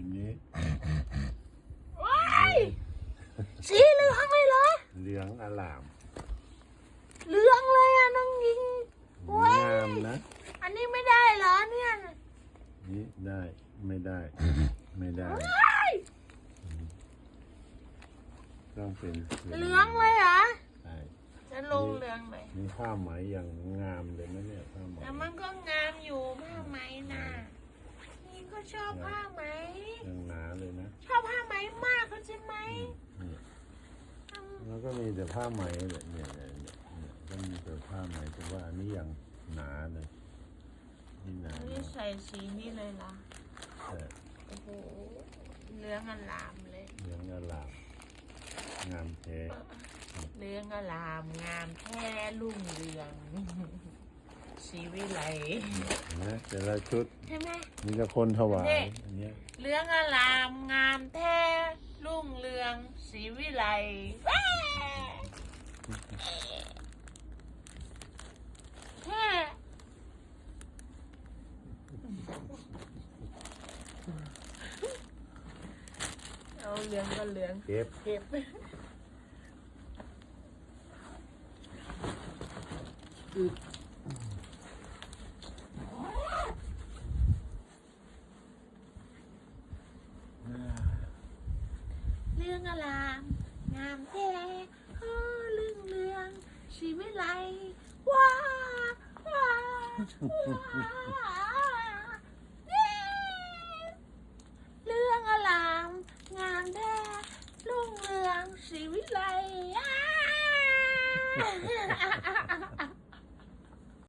ทีนี้ว้ายสีเหลืองเลยเหรอ เหลืองอลาม เหลืองเลยอะน้องยิงเว้ยงามนะ อันนี้ไม่ได้เหรอเนี่ยนี่ได้ไม่ได้ ไม่ได้ ว้ายต้องเป็นเหลืองเลยเหรอ ใช่จะลงเหลืองเลยนี่ผ้าไหมอย่างงามเลยนะเนี่ยผ้าไหมแต่มันก็งามอยู่ผ้าไหมนะนี่ก็ ชอบผ้าไหม ยังหนาเลยนะชอบผ้าไหมมากเขาใช่ไหมนี่แล้วก็มีแต่ผ้าไหมเนี่ยเนี่ยเนี่ยเนี่ยเนี่ยก็มีแต่ผ้าไหมแต่ว่าอันนี้ยังหนาเลยนี่หนาอันมานี้กใส่สีนี่เลยเหรอแต่โอ้โหเหลืองอลามเลยเหลืองอลามงามแท้เหลืองอลามงามแท้รุ่งเรือง สีวิไล นะแต่ละชุดใช่ไหม มีแต่คนถวายนี่อันเนี้ยเหลืองอลามงามแท้รุ่งเรืองสีวิไลแว่แฮ่เอาเหลืองก็เหลืองเก็บเก็บเรืองอลามงามแท้เรื่องเรื่องชีวิไลว้าว้าว้าเเรื่องอลามงามแท้รุ่งเรืองชีวิไลอ้า